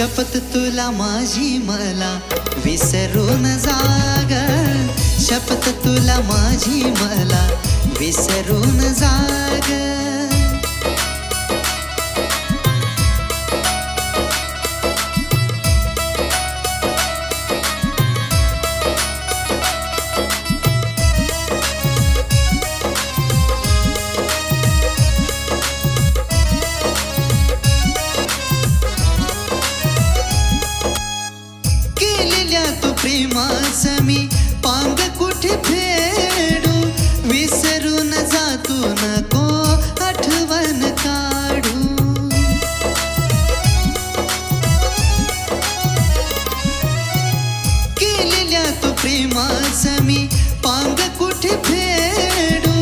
शपथ तुला माझी मला विसरून जाग. शपथ तुला माझी मला विसरून जाग. प्रेमाच मी पांग कुठे फेडू? विसरून जातो नको आठवण काढू. केलेल्या तू प्रेमाच मी पांग कुठे फेडू?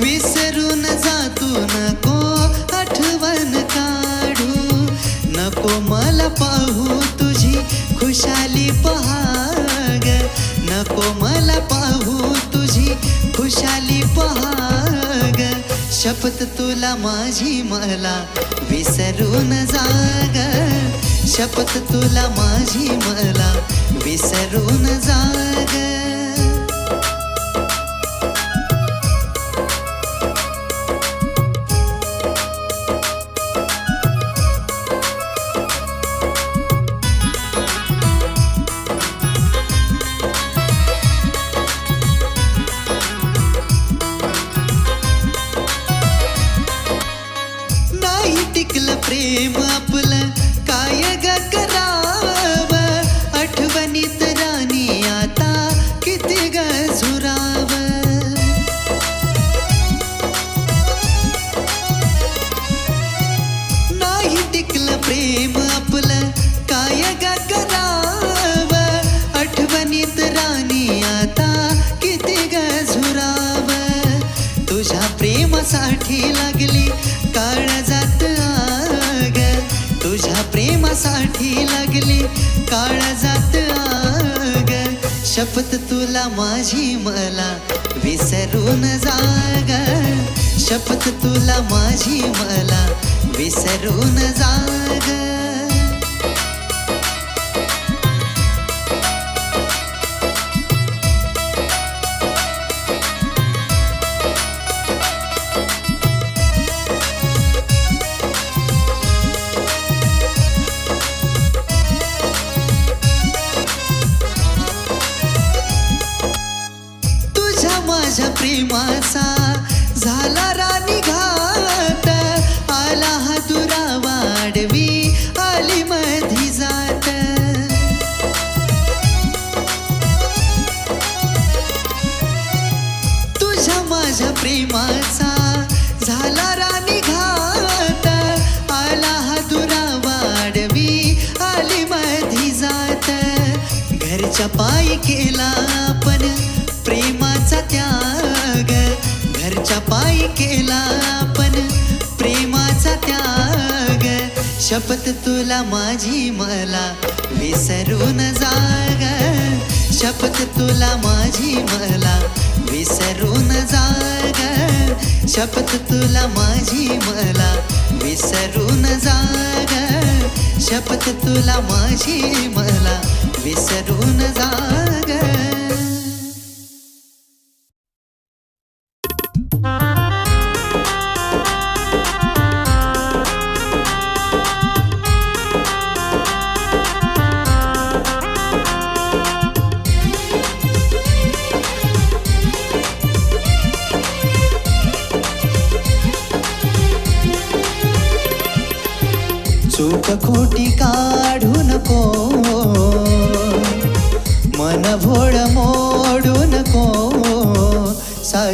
विसरून जातू नको आठवण काढू. नको मला पाहू तुझी खुशाली पहा नको मला पाहू तुझी खुशाली पहाग. शपथ तुला माझी मला विसरून जाग. शपथ तुला माझी मला विसरून जाग. तुझ्या प्रेमासाठी लागली काळ जात आग. तुझ्या प्रेमासाठी लागली काळ जात आग. शपथ तुला माझी मला विसरून जाग. शपथ तुला माझी मला विसरून जाग. घरच्या पायी केला आपण. प्रेमाचा त्याग घरच्या पायी केला आपण. प्रेमाचा त्याग शपथ तुला माझी मला विसरून जाग. शपथ तुला माझी मला विसरून जाग. शपथ तुला माझी मला विसरून जाग. शपथ तुला माझी मला विसरून जाग.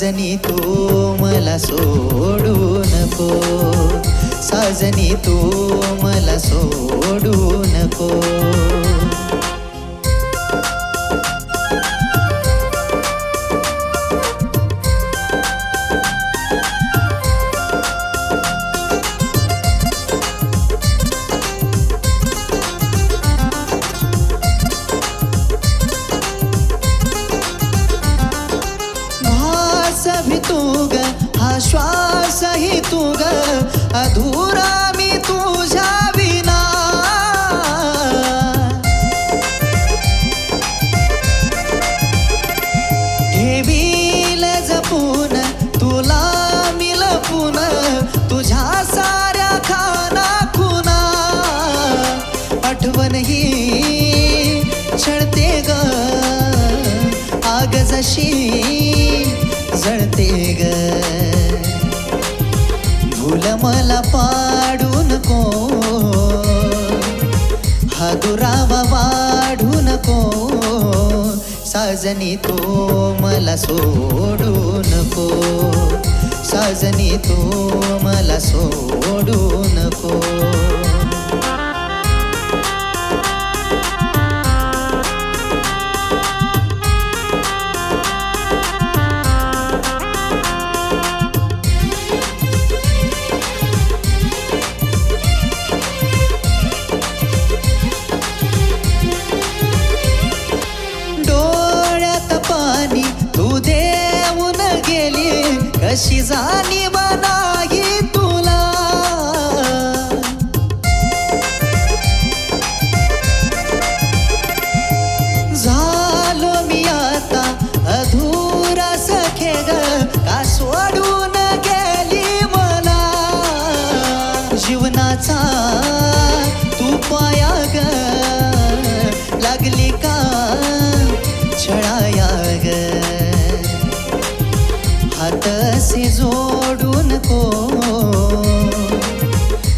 साजनी तू मला सोडू नको. साजनी तू मला सोडू नको. श्वासही तू ग अधुरा मी तुझ्या विना. घेवील जपून तुला मिलपून तुझ्या साऱ्या खाना खुना आठवण ही छळते ग आग जशी जळते ग. साजनी तो मला सोडू नको. साजनी तो मला सोडू नको. जीवनाचा तू पाया ग. लागली का छळाया ग. हात असे जोडू नको.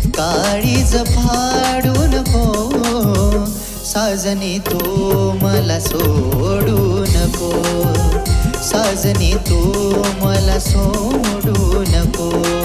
काळीज फाडू नको. साजनी तू मला सोडू नको. साजनी तू मला सोडू नको.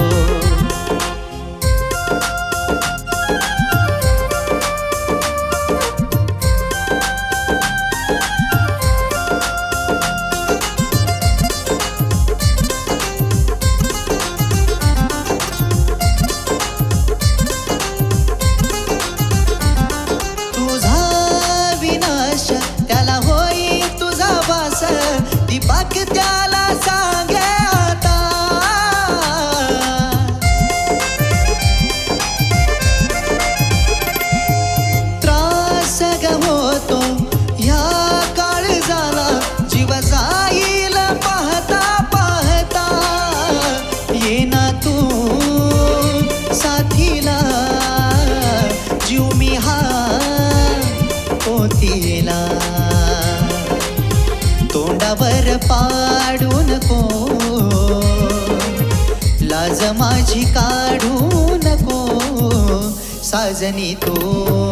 साजनी तो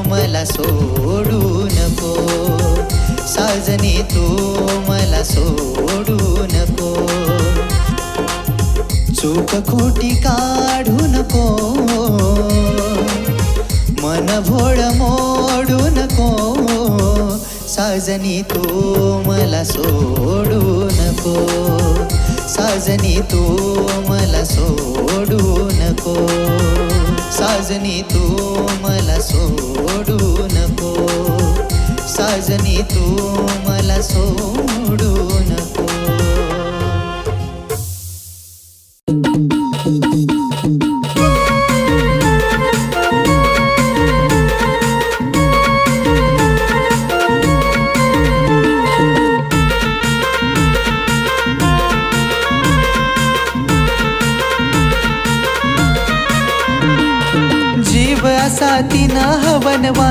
मला सोडू नको. साजनी तो मला सोडू नको. चूक खोटी काढू नको. मन भोळ मोडू नको. साजनी तो मला सोडू नको. साजनी तू मला सोडू नको. साजनी तू मला सोडू नको. साजनी तू मला सोडू नको.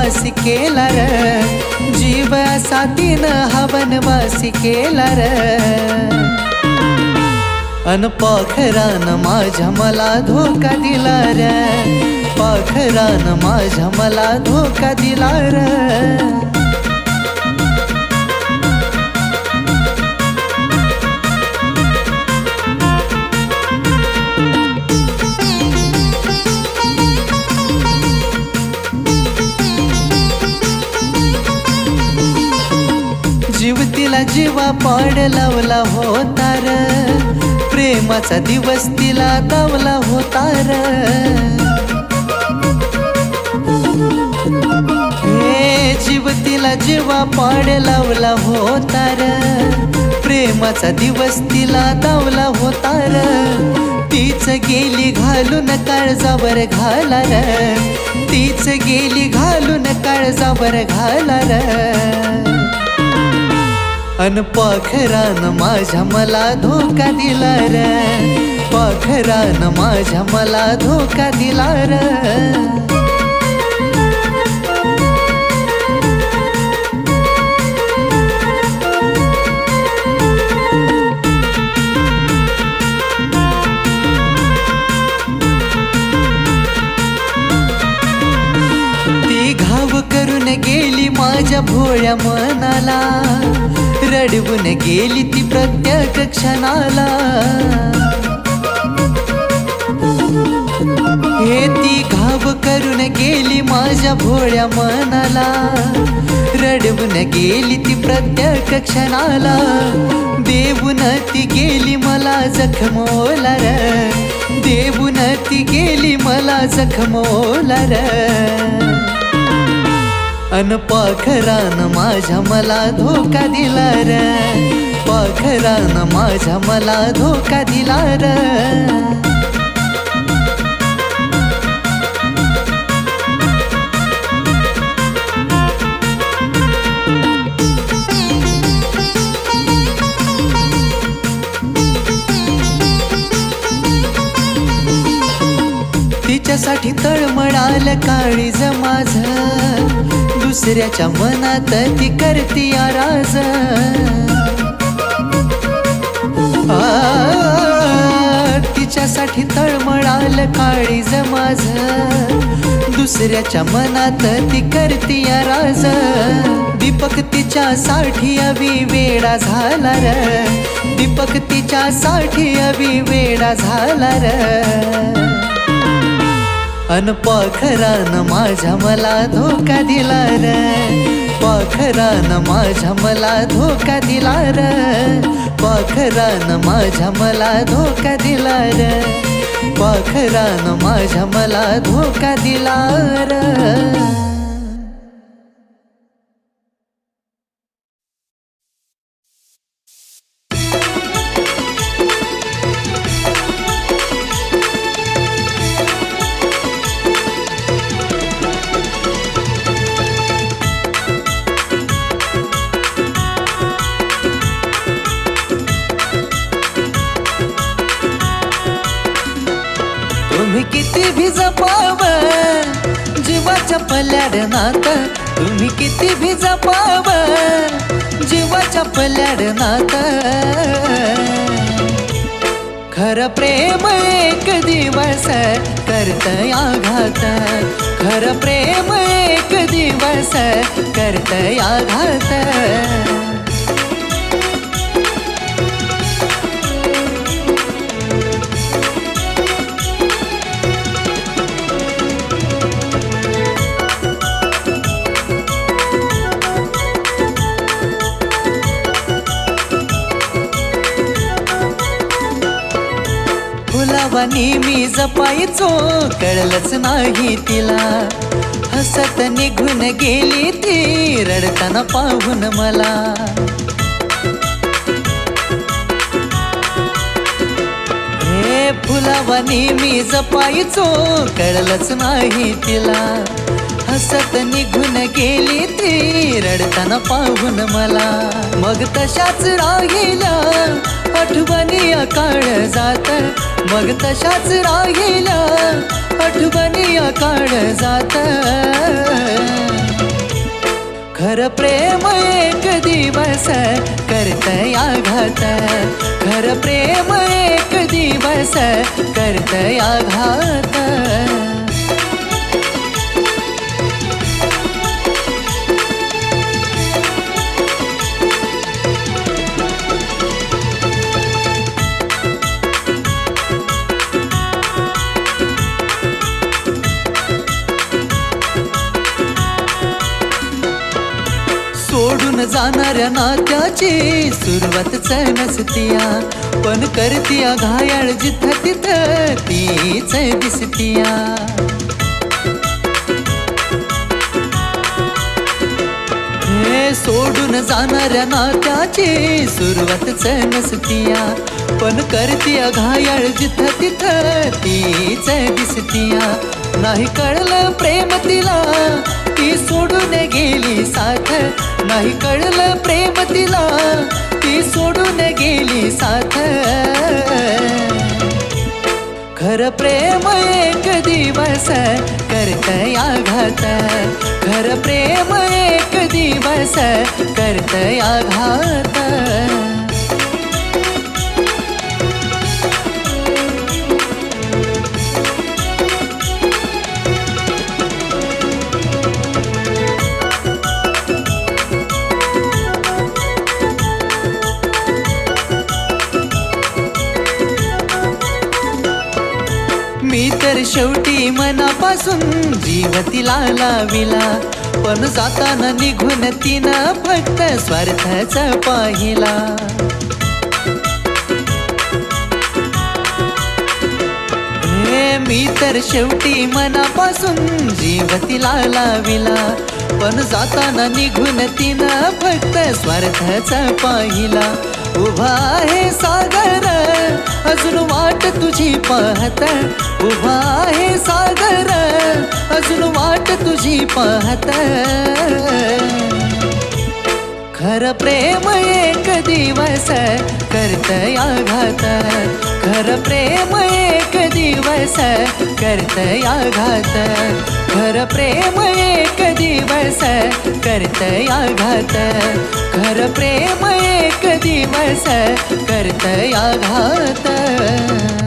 वासी केला र जीव असा हवन वासी केला र अन पाखरान माझ्या मला धोका दिला र पाखरान माझ्या मला धोका दिला र जीवा पाड लावला होता र प्रेमाचा दिवस तिला दावला होता र हे जीव तिला जीवा पाड लावला होता र प्रेमाचा दिवस तिला दावला होता र तीच गेली घालून काळजावर घाला र तीच गेली घालून काळजावर घाला र अन पाखरान माझ्या मला धोका दिला र. पाखरान माझ्या मला धोका दिला र. निघून गेली ती प्रत्येक क्षणाला. हे ती घाव करून गेली माझ्या भोळ्या मनाला. रडवून गेली ती प्रत्येक क्षणाला. देवून ती गेली मला जखमोला र देवून ती गेली मला जखमोला र अन पाखरान माझ्या मला धोका दिला र. पाखरान माझ्या मला धोका दिला र. साठी तळमळाल काळीज माझ. दुसऱ्याच्या मनात ती करती आराज. तिच्यासाठी तळमळाल काळीज माझ. दुसऱ्याच्या मनात ती करती राज दीपक तिच्या साठी अवी वेडा झाला र. दीपक तिच्या साठी अवी वेडा झाला र. अन पाखरान माझ्या मला धोका दिला र. पाखरान माझ्या मला धोका दिला र. पाखरान माझ्या मला धोका दिला र. पाखरान माझ्या मला धोका दिला र. किती भी जपाव जीवाच्या पल्याडनात खर प्रेम एक दिवस करतय आघात. खर प्रेम एक दिवस करतय आघात. फुलावानी मी जपायचो कळलंच नाही तिला. हसत निघून गेली ती रडताना पाहून मला. हे फुलावानी मी जपायचो कळलंच नाही तिला. हसत निघून गेली रडताना पाहून मला. मग तशाच राहिल्या आठवणी अकाळ जात. मग तशाच राहिल्या आठवणी अकाळ जात. खर प्रेम एक दिवस करत आघात. खर प्रेम एक दिवस करत आघात. सोडून जाणाऱ्या नात्याची सुरुवात नसतिया पण करतिया घायाळ जिथं तिथं तीच दिसतिया. हे सोडून जाणाऱ्या नात्याची सुरुवात नसतिया पण करतिया घायाळ जिथं तिथं तीच दिसतिया. नाही कळलं प्रेम तिला ती सोडून गेली साथ. नाही कळलं प्रेम तिला ती सोडून गेली साथ. खर प्रेम एक दिवस करतया आघात. खर प्रेम एक दिवस करतया घात मी तर शेवटी मनापासून जीव तिला लाविला पण जाताना निघून तिनं फक्त स्वार्थच पाहिला. मी तर शेवटी मनापासून जीव तिला लाविला पण जाताना निघून तिनं फक्त स्वार्थच पाहिला. उभा आहे सागर. अजून वाट तुझी पाहत. उभा आहे सागर. अजून वाट तुझी पाहत. खर प्रेम एक दिवस करतया घात. खर प्रेम एक दिवस करतया घात खर प्रेम एक दिवस करतया घात खर प्रेम एक दिवस करतया घात